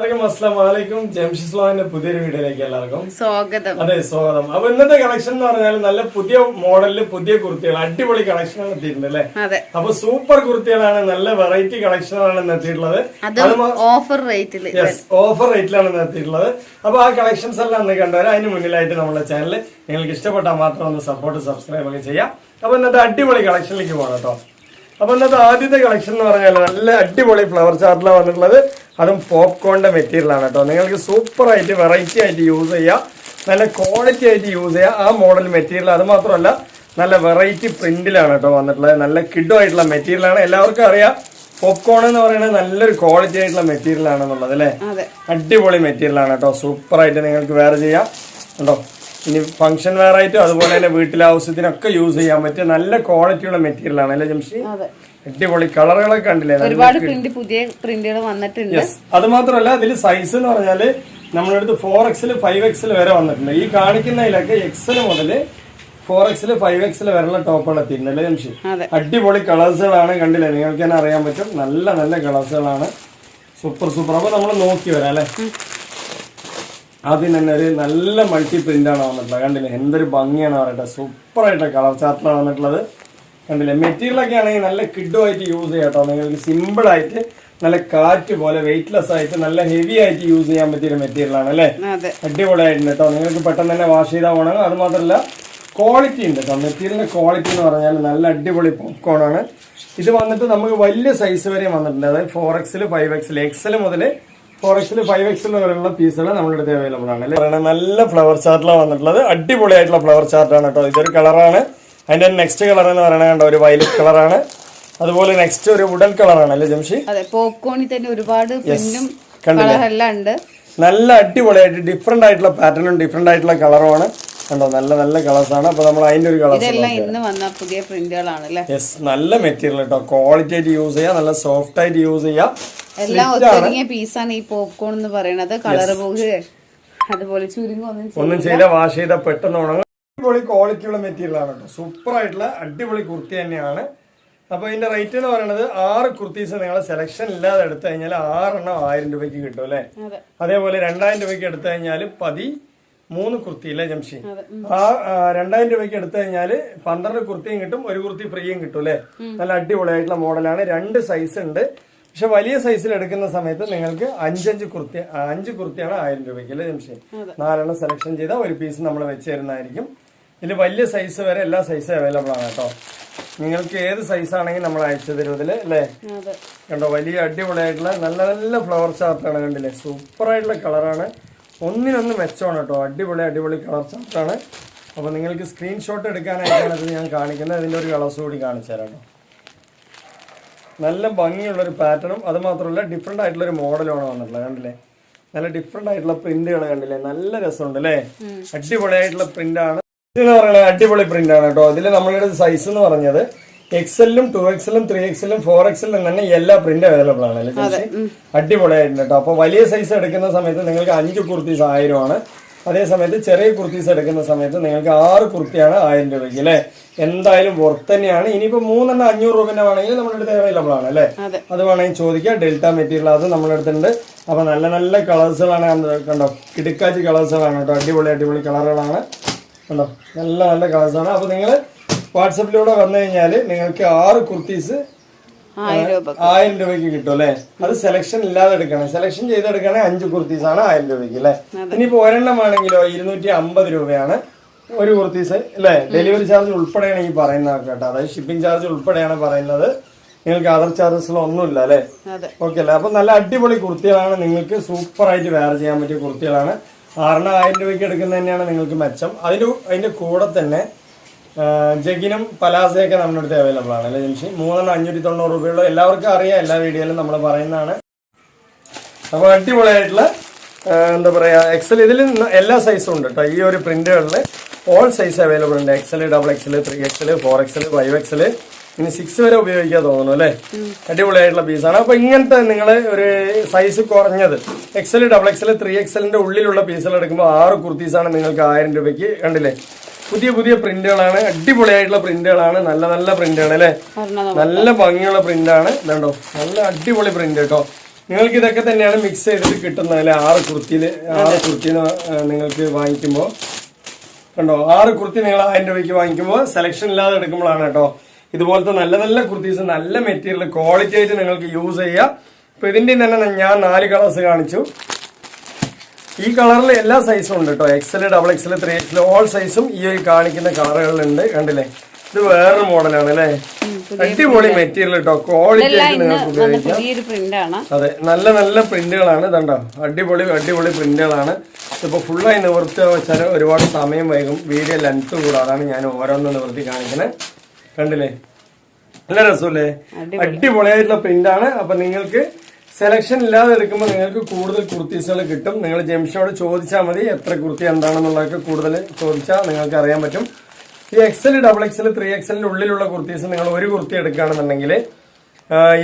വലൈക്കും ജംഷിസ് ലോന്റെ പുതിയൊരു വീഡിയോയിലേക്ക് എല്ലാവർക്കും സ്വാഗതം. അതെ സ്വാഗതം. അപ്പൊ ഇന്നത്തെ കളക്ഷൻ എന്ന് പറഞ്ഞാൽ നല്ല പുതിയ മോഡലിൽ പുതിയ കുർത്തികൾ അടിപൊളി കളക്ഷനാണ് എത്തിയിട്ടുണ്ട് അല്ലേ? അപ്പൊ സൂപ്പർ കുർത്തികളാണ് നല്ല വെറൈറ്റി കളക്ഷനാണ് ഇന്ന് എത്തിയിട്ടുള്ളത്. ഓഫർ റേറ്റിൽ യെസ് ഓഫർ റേറ്റിലാണ് ഇന്ന് എത്തിയിട്ടുള്ളത്. അപ്പൊ ആ കളക്ഷൻസ് എല്ലാം ഒന്ന് കണ്ടുവരാം അതിന് മുന്നിലായിട്ട് നമ്മുടെ ചാനൽ നിങ്ങൾക്ക് ഇഷ്ടപ്പെട്ടാൽ മാത്രം ഒന്ന് സപ്പോർട്ട് സബ്സ്ക്രൈബ് ഒക്കെ ചെയ്യാം. അപ്പൊ ഇന്നത്തെ അടിപൊളി കളക്ഷനിലേക്ക് പോകണം കേട്ടോ. അപ്പൊ ഇന്നത്തെ ആദ്യത്തെ കളക്ഷൻ എന്ന് പറഞ്ഞാൽ നല്ല അടിപൊളി ഫ്ലവർ ചാർട്ടിലാണ് വന്നിട്ടുള്ളത്. അതും പോപ്കോണിന്റെ മെറ്റീരിയൽ ആണ് കേട്ടോ. നിങ്ങൾക്ക് സൂപ്പർ ആയിട്ട് വെറൈറ്റി ആയിട്ട് യൂസ് ചെയ്യാം. നല്ല ക്വാളിറ്റി ആയിട്ട് യൂസ് ചെയ്യാം ആ മോഡൽ മെറ്റീരിയൽ അത് മാത്രമല്ല നല്ല വെറൈറ്റി പ്രിന്റിലാണ് കേട്ടോ വന്നിട്ടുള്ളത്. നല്ല കിഡോ ആയിട്ടുള്ള മെറ്റീരിയലാണ് എല്ലാവർക്കും അറിയാം പോപ്കോൺ എന്ന് പറയുന്നത് നല്ലൊരു ക്വാളിറ്റി ആയിട്ടുള്ള മെറ്റീരിയൽ ആണെന്നുള്ളത് അല്ലേ? അടിപൊളി മെറ്റീരിയലാണ് കേട്ടോ. സൂപ്പർ ആയിട്ട് നിങ്ങൾക്ക് വേറെ ചെയ്യാം. കേട്ടോ ഇനി ഫംഗ്ഷൻ വെയർ ആയിട്ടും അതുപോലെ തന്നെ വീട്ടിലെ ആവശ്യത്തിനൊക്കെ യൂസ് ചെയ്യാൻ പറ്റിയ നല്ല ക്വാളിറ്റിയുള്ള മെറ്റീരിയൽ ആണ് അല്ലേ ജംഷി? അടിപൊളി കളറുകളൊക്കെ കണ്ടില്ലേ? ഒരുപാട് പ്രിന്റ് പുതിയ പ്രിന്റുകൾ വന്നിട്ടുണ്ട്. അത് മാത്രമല്ല അതിൽ സൈസ് എന്ന് പറഞ്ഞാൽ നമ്മുടെ അടുത്ത് ഫോർ എക്സിൽ ഫൈവ് എക്സിൽ വരെ വന്നിട്ടുണ്ട്. ഈ കാണിക്കുന്നതിലൊക്കെ എക്സൽ മുതൽ ഫോർ എക്സിൽ ഫൈവ് എക്സിൽ വരെയുള്ള ടോപ്പുകൾ എത്തിയിട്ടുണ്ട് അല്ലേ ജംഷി? അടിപൊളി കളേഴ്സുകളാണ് കണ്ടില്ലേ? നിങ്ങൾക്ക് തന്നെ അറിയാൻ പറ്റും. നല്ല നല്ല കളേഴ്സുകളാണ് സൂപ്പർ സൂപ്പർ അപ്പൊ നമ്മൾ നോക്കി വരാം അല്ലേ? ആദ്യം തന്നെ ഒരു നല്ല മൾട്ടി പ്രിന്റ് ആണ് വന്നിട്ടുള്ളത്. കണ്ടില്ലേ? എന്തൊരു ഭംഗിയാണ് പറയട്ടെ സൂപ്പർ ആയിട്ട് കളർ ചാർട്ടിലാണ് വന്നിട്ടുള്ളത്. കണ്ടില്ലേ? മെറ്റീരിയൽ ഒക്കെ ആണെങ്കിൽ നല്ല കിഡോ ആയിട്ട് യൂസ് ചെയ്യാം കേട്ടോ. നിങ്ങൾക്ക് സിമ്പിൾ ആയിട്ട് നല്ല കാറ്റ് പോലെ വെയിറ്റ്ലെസ് ആയിട്ട് നല്ല ഹെവി ആയിട്ട് യൂസ് ചെയ്യാൻ പറ്റിയ മെറ്റീരിയലാണ് മെറ്റീരിയൽ ആണ് അല്ലേ? അടിപൊളിയായിട്ടുണ്ട് കേട്ടോ. നിങ്ങൾക്ക് പെട്ടെന്ന് തന്നെ വാഷ് ചെയ്താൽ ഉണങ്ങും. അത് മാത്രമല്ല ക്വാളിറ്റി ഉണ്ട് കേട്ടോ. മെറ്റീരിയലിന്റെ ക്വാളിറ്റി എന്ന് പറഞ്ഞാൽ നല്ല അടിപൊളി പോപ്കോൺ ആണ്. ഇത് വന്നിട്ട് നമുക്ക് വലിയ സൈസ് വരെ വന്നിട്ടുണ്ട്. അതായത് ഫോർ എക്സിൽ ഫൈവ് എക്സിൽ എക്സൽ മുതൽ ഫോർ എക്സിൽ ഫൈവ് എക്സിൽ വരെയുള്ള പീസുകൾ നമ്മുടെ അടുത്ത് അവൈലബിൾ ആണ് അല്ലേ? പറയുന്നത് നല്ല ഫ്ലവർ ചാർട്ടിലാണ് വന്നിട്ടുള്ളത്. അടിപൊളിയായിട്ടുള്ള ഫ്ലവർ ചാർട്ടാണ് കേട്ടോ ഇതൊരു കളറാണ് അതിന്റെ നെക്സ്റ്റ് കളർ എന്ന് പറയുന്നത് കണ്ടോ ഒരു വയലറ്റ് കളറാണ് അതുപോലെ നെക്സ്റ്റ് ഒരു വുഡൻ കളറാണ് അല്ലേ ജംഷി? അതെ പോപ്കോണിൽ തന്നെ ഒരുപാട്? ഉണ്ട്. നല്ല അടിപൊളിയായിട്ട് ഡിഫറെന്റ് ആയിട്ടുള്ള പാറ്റേണും ഡിഫറെന്റ് ആയിട്ടുള്ള കളറുമാണ് കണ്ടോ നല്ല നല്ല കളേഴ്സ് ആണ്. അപ്പൊ നമ്മൾ അതിന്റെ ഒരു കളർ ഇതെല്ലാം ഇന്ന് വന്ന പുതിയ പ്രിന്റുകളാണ് നല്ല മെറ്റീരിയൽ കേട്ടോ ക്വാളിറ്റി ആയിട്ട് യൂസ് ചെയ്യാം നല്ല സോഫ്റ്റ് ആയിട്ട് യൂസ് ചെയ്യാം. എല്ലാം ഒത്തൊരുങ്ങിയ പീസാണ് ഈ പോപ്കോൺ എന്ന് പറയുന്നത്. കളർ പോകുക അതുപോലെ. ഒന്നും ചെയ്ത വാഷ് ചെയ്ത പെട്ടെന്ന് ഉണങ്ങും. അടിപൊളി ക്വാളിറ്റിയുള്ള മെറ്റീരിയൽ ആണ് കേട്ടോ. സൂപ്പർ ആയിട്ടുള്ള അടിപൊളി കുർത്തി തന്നെയാണ്. അപ്പൊ ഇതിന്റെ റേറ്റ് എന്ന് പറയുന്നത് ആറ് കുർത്തീസ് നിങ്ങൾ സെലക്ഷൻ ഇല്ലാതെ എടുത്തു കഴിഞ്ഞാൽ ആറെണ്ണം ആയിരം രൂപയ്ക്ക് കിട്ടും അല്ലേ? അതേപോലെ രണ്ടായിരം രൂപയ്ക്ക് എടുത്തു കഴിഞ്ഞാൽ പതി മൂന്ന് കുർത്തി അല്ലേ ജംഷി ആ, രണ്ടായിരം രൂപയ്ക്ക് എടുത്തു കഴിഞ്ഞാൽ പന്ത്രണ്ട് കുർത്തിയും കിട്ടും ഒരു കുർത്തി ഫ്രീയും കിട്ടും അല്ലേ? നല്ല അടിപൊളിയായിട്ടുള്ള മോഡലാണ് രണ്ട് സൈസ് ഉണ്ട്. പക്ഷെ വലിയ സൈസിൽ എടുക്കുന്ന സമയത്ത് നിങ്ങൾക്ക് അഞ്ചഞ്ച് കുർത്തി അഞ്ച് കുർത്തിയാണ് ആയിരം രൂപയ്ക്ക് അല്ലേ ജംഷി? നാലെണ്ണം സെലക്ഷൻ ചെയ്താൽ ഒരു പീസ് നമ്മൾ വെച്ച് തരുന്നതായിരിക്കും. ഇതിൽ വലിയ സൈസ് വരെ എല്ലാ സൈസും അവൈലബിൾ ആണ് കേട്ടോ. നിങ്ങൾക്ക് ഏത് സൈസ് ആണെങ്കിൽ നമ്മൾ അയച്ചു തരും ഇതിൽ അല്ലേ? കണ്ടോ വലിയ അടിപൊളിയായിട്ടുള്ള നല്ല നല്ല ഫ്ലവർ ചാർട്ടാണ് കണ്ടില്ലേ? സൂപ്പർ ആയിട്ടുള്ള കളറാണ് ഒന്നിനൊന്ന് മെച്ചമാണ് കേട്ടോ. അടിപൊളി അടിപൊളി കളർ ചാർട്ടാണ് അപ്പോൾ നിങ്ങൾക്ക് സ്ക്രീൻഷോട്ട് എടുക്കാനായിട്ടാണ് ഇത് ഞാൻ കാണിക്കുന്നത്. അതിന്റെ ഒരു കളേഴ്സ് കൂടി കാണിച്ചു തരാം കേട്ടോ. നല്ല ഭംഗിയുള്ള ഒരു പാറ്റേണും അത് മാത്രമല്ല ഡിഫറെന്റ് ആയിട്ടുള്ള ഒരു മോഡലുമാണ് വന്നിട്ടുള്ളത് കണ്ടില്ലേ? നല്ല ഡിഫറെന്റ് ആയിട്ടുള്ള പ്രിന്റുകൾ കണ്ടില്ലേ? നല്ല രസമുണ്ട് അല്ലേ അടിപൊളിയായിട്ടുള്ള പ്രിന്റ് ആണ് ഇതെന്ന് പറയുന്നത് അടിപൊളി പ്രിന്റ് ആണ് കേട്ടോ. ഇതിൽ നമ്മളുടെ സൈസ് എന്ന് പറഞ്ഞത് എക്സലും ടു എക്സലും ത്രീ എക്സലും ഫോർ എക്സലും തന്നെ എല്ലാ പ്രിന്റ് അവൈലബിൾ ആണ് അല്ലേ അടിപൊളിയായിട്ടുണ്ട് കേട്ടോ. അപ്പോൾ വലിയ സൈസ് എടുക്കുന്ന സമയത്ത് നിങ്ങൾക്ക് അഞ്ച് കുർത്തീസ് ആയിരമാണ്. അതേ സമയത്ത് ചെറിയ കുർത്തീസ് എടുക്കുന്ന സമയത്ത് നിങ്ങൾക്ക് ആറ് കുർത്തിയാണ് ആയിരം രൂപയ്ക്ക് അല്ലേ? എന്തായാലും പുറത്ത് തന്നെയാണ്. ഇനിയിപ്പോൾ മൂന്നെണ്ണം അഞ്ഞൂറ് രൂപന്റെ വേണമെങ്കിൽ നമ്മുടെ അടുത്ത് അവൈലബിൾ ആണ് അല്ലേ? അതെ. വേണമെങ്കിൽ ചോദിക്കാം. ഡെൽറ്റ മെറ്റീരിയൽ അത് നമ്മുടെ അടുത്തുണ്ട്. അപ്പൊ നല്ല നല്ല കളേഴ്സുകളാണ് കണ്ടോ? കിടുക്കാച്ചി കളേഴ്സുകളാണ് കേട്ടോ. അടിപൊളി അടിപൊളി കളറുകളാണ് കണ്ടോ? നല്ല നല്ല കളേഴ്സാണ് അപ്പൊ നിങ്ങൾ വാട്സപ്പിലൂടെ വന്നു കഴിഞ്ഞാൽ നിങ്ങൾക്ക് ആറ് കുർത്തീസ് ആയിരം രൂപ ആയിരം രൂപയ്ക്ക് കിട്ടും അല്ലേ? അത് സെലക്ഷൻ ഇല്ലാതെ എടുക്കണം. സെലക്ഷൻ ചെയ്തെടുക്കണേ അഞ്ച് കുർത്തീസ് ആണ് ആയിരം രൂപയ്ക്ക് അല്ലേ? ഇനിയിപ്പോ ഒരെണ്ണം ആണെങ്കിലോ ഇരുന്നൂറ്റി അമ്പത് രൂപയാണ് ഒരു കുർത്തീസ് അല്ലേ? ഡെലിവറി ചാർജ് ഉൾപ്പെടെയാണ് ഈ പറയുന്നത് കേട്ടോ. അതായത് ഷിപ്പിംഗ് ചാർജ് ഉൾപ്പെടെയാണ് പറയുന്നത്. നിങ്ങൾക്ക് അതർ ഒന്നും അല്ലേ? അതെ. ഓക്കെ അല്ലേ? അപ്പൊ നല്ല അടിപൊളി കുർത്തികളാണ് നിങ്ങൾക്ക് സൂപ്പർ ആയിട്ട് വെയർ ചെയ്യാൻ പറ്റിയ കുർത്തികളാണ് ആറിന് ആയിരം രൂപയ്ക്ക് എടുക്കുന്നത് തന്നെയാണ് നിങ്ങൾക്ക് മെച്ചം. അതിന് അതിന്റെ കൂടെ തന്നെ ജഗിനും പലാസയൊക്കെ നമ്മുടെ അടുത്ത് അവൈലബിൾ ആണ്. അല്ലേ ജംഷി? മൂന്നെണ്ണം അഞ്ഞൂറ്റി തൊണ്ണൂറ് രൂപയുള്ള എല്ലാവർക്കും അറിയാം. എല്ലാ വീഡിയോയിലും നമ്മൾ പറയുന്നതാണ്. അപ്പോൾ അടിപൊളിയായിട്ടുള്ള എന്താ പറയാ എക്സൽ ഇതിൽ എല്ലാ സൈസും ഉണ്ട് കേട്ടോ ഈ ഒരു പ്രിന്റുകളിൽ ഓൾ സൈസ് അവൈലബിൾ ഉണ്ട്. XL double XL three XL four XL five XL ഇനി സിക്സ് വരെ ഉപയോഗിക്കാൻ തോന്നുന്നു അല്ലേ? അടിപൊളിയായിട്ടുള്ള പീസാണ് അപ്പൊ ഇങ്ങനത്തെ നിങ്ങൾ ഒരു സൈസ് കുറഞ്ഞത് എക്സൽ ഡബിൾ എക്സൽ ത്രീ എക്സലിന്റെ ഉള്ളിലുള്ള പീസുകൾ എടുക്കുമ്പോൾ ആറ് കുർത്തീസാണ് നിങ്ങൾക്ക് ആയിരം രൂപയ്ക്ക് കണ്ടില്ലേ? പുതിയ പുതിയ പ്രിന്റുകളാണ് അടിപൊളിയായിട്ടുള്ള പ്രിന്റുകളാണ് നല്ല നല്ല പ്രിന്റുകൾ അല്ലേ? നല്ല ഭംഗിയുള്ള പ്രിന്റ് ആണ് ഇതുണ്ടോ? നല്ല അടിപൊളി പ്രിന്റ് കേട്ടോ. നിങ്ങൾക്ക് ഇതൊക്കെ തന്നെയാണ് മിക്സ് ചെയ്തിട്ട് കിട്ടുന്നത് അല്ലെ? ആറ് കുർത്തിയിൽ ആറ് കുർത്തി നിങ്ങൾക്ക് വാങ്ങിക്കുമ്പോൾ കണ്ടോ? ആറ് കുർത്തി നിങ്ങൾ ആയിരം രൂപയ്ക്ക് വാങ്ങിക്കുമ്പോൾ സെലക്ഷൻ ഇല്ലാതെ എടുക്കുമ്പോഴാണ് കേട്ടോ. ഇതുപോലത്തെ നല്ല നല്ല കുർത്തീസ് നല്ല മെറ്റീരിയൽ ക്വാളിറ്റി ആയിട്ട് നിങ്ങൾക്ക് യൂസ് ചെയ്യാം. ഇപ്പൊ ഇതിന്റെ തന്നെ ഞാൻ നാല് കളേഴ്സ് കാണിച്ചു. ഈ കളറിൽ എല്ലാ സൈസും ഉണ്ട് കേട്ടോ XL double XL three XL all സൈസും ഈ കാണിക്കുന്ന കളറുകളിലുണ്ട് കണ്ടില്ലേ? ഇത് വേറൊരു മോഡലാണ് അല്ലേ? അടിപൊളി മെറ്റീരിയൽ കേട്ടോ ക്വാളിറ്റി ആയിട്ട് നിങ്ങൾക്ക് ഉപയോഗിക്കാം. അതെ നല്ല നല്ല പ്രിന്റുകളാണ് ഇതുണ്ടോ? അടിപൊളി അടിപൊളി പ്രിന്റുകളാണ് ഇപ്പോൾ ഫുള്ളായി നിവർത്തി വെച്ചാൽ ഒരുപാട് സമയം വൈകും. വീഡിയോ ലെങ്ത് കൂടാതാണ് ഞാൻ ഓരോന്ന് നിവർത്തി കാണിക്കുന്നത് കണ്ടില്ലേ? നല്ല രസമല്ലേ? അടിപൊളിയായിട്ടുള്ള പ്രിന്റാണ് അപ്പൊ നിങ്ങൾക്ക് സെലക്ഷൻ ഇല്ലാതെ എടുക്കുമ്പോൾ നിങ്ങൾക്ക് കൂടുതൽ കുർത്തീസുകൾ കിട്ടും. നിങ്ങൾ ജംഷനോട് ചോദിച്ചാൽ മതി എത്ര കുർത്തി എന്താണെന്നുള്ളതൊക്കെ കൂടുതൽ ചോദിച്ചാൽ നിങ്ങൾക്ക് അറിയാൻ പറ്റും. ഈ എക്സൽ ഡബിൾ എക്സൽ ത്രീ എക്സലിന്റെ ഉള്ളിലുള്ള കുർത്തീസ് നിങ്ങൾ ഒരു കുർത്തി എടുക്കുകയാണെന്നുണ്ടെങ്കിൽ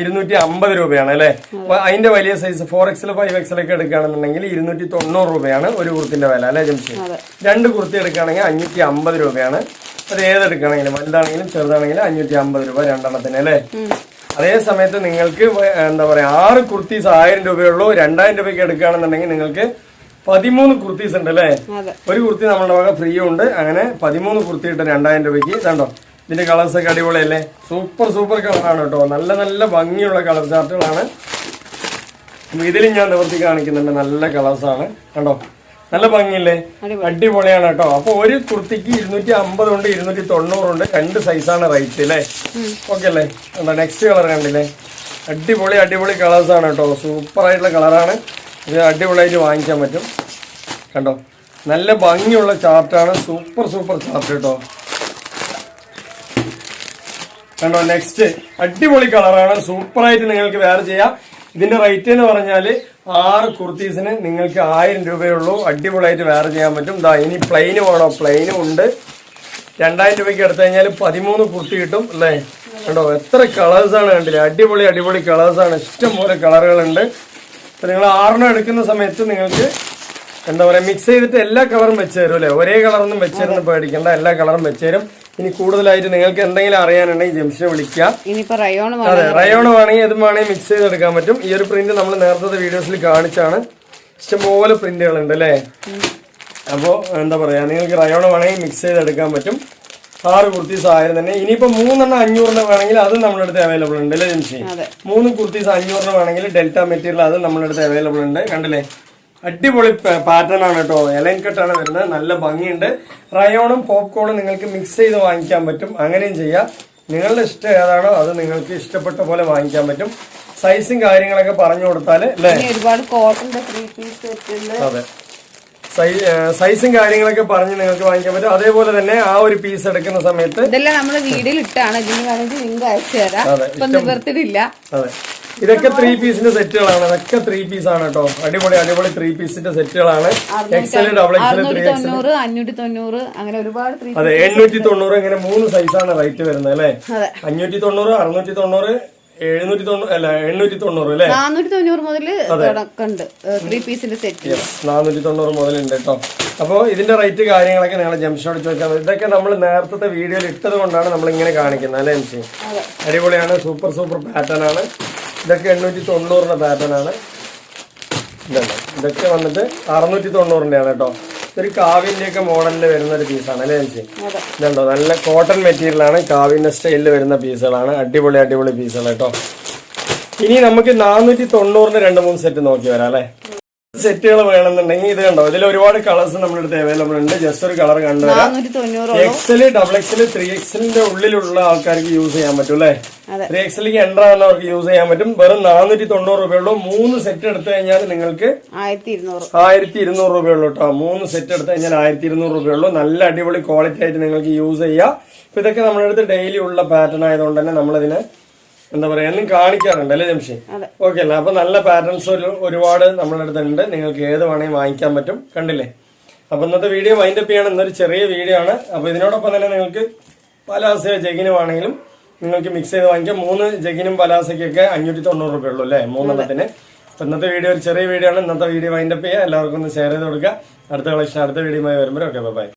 ഇരുന്നൂറ്റി അമ്പത് രൂപയാണ് അല്ലേ? അതിന്റെ വലിയ size four XL five XL ഒക്കെ എടുക്കുകയാണെന്നുണ്ടെങ്കിൽ ഇരുന്നൂറ്റി തൊണ്ണൂറ് രൂപയാണ് ഒരു കുർത്തിന്റെ വില അല്ലേ ജംഷി? രണ്ട് കുർത്തി എടുക്കുകയാണെങ്കിൽ അഞ്ഞൂറ്റി അമ്പത് രൂപയാണ്. അത് ഏതെടുക്കുകയാണെങ്കിലും വലുതാണെങ്കിലും ചെറുതാണെങ്കിലും അഞ്ഞൂറ്റി അമ്പത് രൂപ രണ്ടെണ്ണത്തിന് അല്ലേ? അതേ സമയത്ത് നിങ്ങൾക്ക് എന്താ പറയാ ആറ് കുർത്തീസ് ആയിരം രൂപയുള്ളൂ രണ്ടായിരം രൂപയ്ക്ക് എടുക്കുകയാണെന്നുണ്ടെങ്കിൽ നിങ്ങൾക്ക് പതിമൂന്ന് കുർത്തീസ് ഉണ്ട് അല്ലേ? ഒരു കുർത്തി നമ്മളുടെ വക ഫ്രീ ഉണ്ട്. അങ്ങനെ പതിമൂന്ന് കുർത്തി ഇട്ട് രണ്ടായിരം രൂപയ്ക്ക്. ഇതുണ്ടോ ഇതിന്റെ കളേഴ്സ് ഒക്കെ അടിപൊളിയല്ലേ? സൂപ്പർ സൂപ്പർ കളറാണ് കേട്ടോ. നല്ല നല്ല ഭംഗിയുള്ള കളർ ചാർട്ടുകളാണ്. ഇതിലും ഞാൻ നിവർത്തി കാണിക്കുന്നുണ്ട്. നല്ല കളേഴ്സാണ് കണ്ടോ? നല്ല ഭംഗിയില്ലേ? അടിപൊളിയാണ് കേട്ടോ. അപ്പൊ ഒരു കുർത്തിക്ക് ഇരുന്നൂറ്റി അമ്പത് ഉണ്ട്. ഇരുന്നൂറ്റി തൊണ്ണൂറുണ്ട് രണ്ട് സൈസാണ് റേറ്റ് അല്ലേ ഓക്കെ അല്ലേ എന്താ നെക്സ്റ്റ് കളർ കണ്ടില്ലേ? അടിപൊളി അടിപൊളി കളേഴ്സ് ആണ് കേട്ടോ. സൂപ്പർ ആയിട്ടുള്ള കളറാണ് ഇത് അടിപൊളിയായിട്ട് വാങ്ങിക്കാൻ പറ്റും. കണ്ടോ? നല്ല ഭംഗിയുള്ള ചാർട്ടാണ് സൂപ്പർ സൂപ്പർ ചാർട്ട് കേട്ടോ. കണ്ടോ? നെക്സ്റ്റ് അടിപൊളി കളറാണ് സൂപ്പറായിട്ട് നിങ്ങൾക്ക് വേറെ ചെയ്യാം. ഇതിന്റെ റേറ്റ് എന്ന് പറഞ്ഞാൽ ആറ് കുർത്തീസിന് നിങ്ങൾക്ക് ആയിരം രൂപയുള്ളൂ. അടിപൊളിയായിട്ട് വേറെ ചെയ്യാൻ പറ്റും. ഇതാ ഇനി പ്ലെയിന് വേണോ? പ്ലെയിനും ഉണ്ട്. രണ്ടായിരം രൂപയ്ക്ക് എടുത്തു കഴിഞ്ഞാൽ പതിമൂന്ന് കുർത്തി കിട്ടും അല്ലേ? കണ്ടോ? എത്ര കളേഴ്സാണ് കണ്ടില്ലേ? അടിപൊളി അടിപൊളി കളേഴ്സാണ് ഇഷ്ടം പോലെ കളറുകളുണ്ട് അപ്പം നിങ്ങൾ ആറെണ്ണം എടുക്കുന്ന സമയത്ത് നിങ്ങൾക്ക് എന്താ പറയുക മിക്സ് ചെയ്തിട്ട് എല്ലാ കളറും വെച്ച് തരും അല്ലേ? ഒരേ കളറൊന്നും വെച്ച് തരുന്ന പേടിക്കണ്ട. എല്ലാ കളറും വെച്ച് തരും. ഇനി കൂടുതലായിട്ട് നിങ്ങൾക്ക് എന്തെങ്കിലും അറിയാനുണ്ടെങ്കിൽ ജംഷനെ വിളിക്കാം ഇനിയിപ്പോ റയോൺ അതെ റയോൺ വേണമെങ്കിൽ ഇതും വേണമെങ്കിൽ മിക്സ് ചെയ്തെടുക്കാൻ പറ്റും. ഈ ഒരു പ്രിന്റ് നമ്മൾ നേരത്തെ വീഡിയോസിൽ കാണിച്ചാണ്. ഇഷ്ടംപോലെ പ്രിന്റുകൾ ഉണ്ട് അല്ലേ? അപ്പോൾ എന്താ പറയാ നിങ്ങൾക്ക് റയോൺ വേണമെങ്കിൽ മിക്സ് ചെയ്തെടുക്കാൻ പറ്റും. ആറ് കുർത്തീസ് ആയിരം തന്നെ. ഇനിയിപ്പോ മൂന്നെണ്ണം അഞ്ഞൂറിന് വേണമെങ്കിൽ അത് നമ്മുടെ അടുത്ത് അവൈലബിൾ ഉണ്ട് അല്ലേ ജംഷി? മൂന്ന് കുർത്തീസ് അഞ്ഞൂറിന് വേണമെങ്കിൽ ഡെൽറ്റ മെറ്റീരിയൽ അത് നമ്മുടെ അടുത്ത് അവൈലബിൾ ഉണ്ട്. കണ്ടില്ലേ? അടിപൊളി പാറ്റേൺ ആണ് കേട്ടോ. എലൈൻ കട്ടാണ് വരുന്നത്. നല്ല ഭംഗിയുണ്ട്. റയോണും പോപ്കോണും നിങ്ങൾക്ക് മിക്സ് ചെയ്ത് വാങ്ങിക്കാൻ പറ്റും. അങ്ങനെയും ചെയ്യാം. നിങ്ങളുടെ ഇഷ്ടം ഏതാണോ അത് നിങ്ങൾക്ക് ഇഷ്ടപ്പെട്ട പോലെ വാങ്ങിക്കാൻ പറ്റും. സൈസും കാര്യങ്ങളൊക്കെ പറഞ്ഞു കൊടുത്താൽ അല്ലേ? ഇനി ഒരുപാട് കോട്ടന്റെ ത്രീ പീസ് അതെ. സൈസും കാര്യങ്ങളൊക്കെ പറഞ്ഞ് നിങ്ങൾക്ക് വാങ്ങിക്കാൻ പറ്റും. അതേപോലെ തന്നെ ആ ഒരു പീസ് എടുക്കുന്ന സമയത്ത് ഇതെല്ലാം നമ്മൾ വീടിൽ ഇട്ടാണ് ഇതിന് വേണമെങ്കിൽ അയച്ചു തരാം. നിവർത്തിയിട്ടില്ല. അതെ. ഇതൊക്കെ ത്രീ പീസിന്റെ സെറ്റുകളാണ് ഇതൊക്കെ ത്രീ പീസ് ആണ് കേട്ടോ അടിപൊളി അടിപൊളി ത്രീ പീസിന്റെ സെറ്റുകളാണ് എക്സൽ ഡബിൾ എക്സൽ ത്രീ തൊണ്ണൂറ് അഞ്ഞൂറ്റി തൊണ്ണൂറ് അങ്ങനെ ഒരുപാട് അതെ എണ്ണൂറ്റി തൊണ്ണൂറ് ഇങ്ങനെ മൂന്ന് സൈസാണ് റേറ്റ് വരുന്നത് അല്ലെ? അഞ്ഞൂറ്റി തൊണ്ണൂറ് അറുന്നൂറ്റി തൊണ്ണൂറ് എഴുന്നൂറ്റി തൊണ്ണൂറ് അല്ല? എണ്ണൂറ്റി തൊണ്ണൂറ് അല്ലേ നാനൂറ്റി തൊണ്ണൂറ് മുതൽ ത്രീ പീസിന്റെ സെറ്റ് നാനൂറ്റി തൊണ്ണൂറ് മുതലുണ്ട് കേട്ടോ അപ്പോൾ ഇതിന്റെ റേറ്റ് കാര്യങ്ങളൊക്കെ നിങ്ങൾ ചോദിച്ചാൽ മതി. ഇതൊക്കെ നമ്മൾ നേരത്തെ വീഡിയോയിൽ ഇട്ടത് കൊണ്ടാണ് നമ്മൾ ഇങ്ങനെ കാണിക്കുന്നത് അല്ലേ എം സി? അടിപൊളിയാണ് സൂപ്പർ സൂപ്പർ പാറ്റേൺ ആണ്. ഇതൊക്കെ എണ്ണൂറ്റി തൊണ്ണൂറിന്റെ പാറ്റേൺ ആണ്. ഇതല്ല ഇതൊക്കെ വന്നിട്ട് അറുന്നൂറ്റി തൊണ്ണൂറിന്റെയാണ് കേട്ടോ. ഇതൊരു കാവിന്റെയൊക്കെ മോഡലിൽ വരുന്ന ഒരു പീസാണ് അല്ലേ ചേച്ചി? ഇതുണ്ടോ? നല്ല കോട്ടൺ മെറ്റീരിയലാണ് കാവിന്റെ സ്റ്റൈലിൽ വരുന്ന പീസുകളാണ് അടിപൊളി അടിപൊളി പീസുകൾ കേട്ടോ. ഇനി നമുക്ക് നാനൂറ്റി തൊണ്ണൂറിന് രണ്ട് മൂന്ന് സെറ്റ് നോക്കി വരാം അല്ലേ? സെറ്റുകൾ വേണമെന്നുണ്ടെങ്കിൽ ഇത് കണ്ടോ? ഇതിൽ ഒരുപാട് കളേഴ്സ് നമ്മുടെ അടുത്ത് അവൈലബിൾ ഉണ്ട്. ജസ്റ്റ് ഒരു കളർ കണ്ടുവരാം എക്സൽ ഡബിൾ എക്സൽ ത്രീ എക്സലിന്റെ ഉള്ളിലുള്ള ആൾക്കാർക്ക് യൂസ് ചെയ്യാൻ പറ്റും അല്ലേ? ത്രീ എക്സലിലേക്ക് എന്റർ ആവുന്നവർക്ക് യൂസ് ചെയ്യാൻ പറ്റും. വെറും നാനൂറ്റി തൊണ്ണൂറ് രൂപയുള്ളൂ മൂന്ന് സെറ്റ് എടുത്തു കഴിഞ്ഞാൽ നിങ്ങൾക്ക് ആയിരത്തി ഇരുന്നൂറ് ആയിരത്തി ഇരുന്നൂറ് രൂപയുള്ളൂ കേട്ടോ. മൂന്ന് സെറ്റ് എടുത്തു കഴിഞ്ഞാൽ ആയിരത്തി ഇരുന്നൂറ് രൂപയുള്ളൂ നല്ല അടിപൊളി ക്വാളിറ്റി ആയിട്ട് നിങ്ങൾക്ക് യൂസ് ചെയ്യാം. ഇപ്പൊ ഇതൊക്കെ നമ്മുടെ അടുത്ത് ഡെയിലി ഉള്ള പാറ്റേൺ ആയതുകൊണ്ട് തന്നെ നമ്മളിതിനെ എന്താ പറയാ എന്നും കാണിക്കാറുണ്ട് അല്ലേ ജംഷി? ഓക്കെ അല്ലേ അപ്പൊ നല്ല പാരന്റ്സ് ഒരു ഒരുപാട് നമ്മുടെ അടുത്തുണ്ട് നിങ്ങൾക്ക് ഏത് വേണമെങ്കിൽ വാങ്ങിക്കാൻ പറ്റും. കണ്ടില്ലേ? അപ്പൊ ഇന്നത്തെ വീഡിയോ വൈൻഡ് അപ്പ് ചെയ്യണം. എന്നൊരു ചെറിയ വീഡിയോ ആണ്. അപ്പൊ ഇതിനോടൊപ്പം തന്നെ നിങ്ങൾക്ക് പലാസയോ ജഗിനും ആണെങ്കിലും നിങ്ങൾക്ക് മിക്സ് ചെയ്ത് വാങ്ങിക്കാം. മൂന്ന് ജഗിനും പലാസയ്ക്കൊക്കെ അഞ്ഞൂറ്റി തൊണ്ണൂറ് രൂപ ഉള്ളൂ അല്ലേ? മൂന്നെണ്ണത്തിന്. അപ്പൊ ഇന്നത്തെ വീഡിയോ ഒരു ചെറിയ വീഡിയോ ആണ്. ഇന്നത്തെ വീഡിയോ വൈൻഡ് അപ്പ് ചെയ്യുക. എല്ലാവർക്കും ഒന്ന് ഷെയർ ചെയ്ത് കൊടുക്കുക. അടുത്ത കളക്ഷൻ അടുത്ത വീഡിയോയുമായി വരുമ്പോൾ ഓക്കെ ബൈ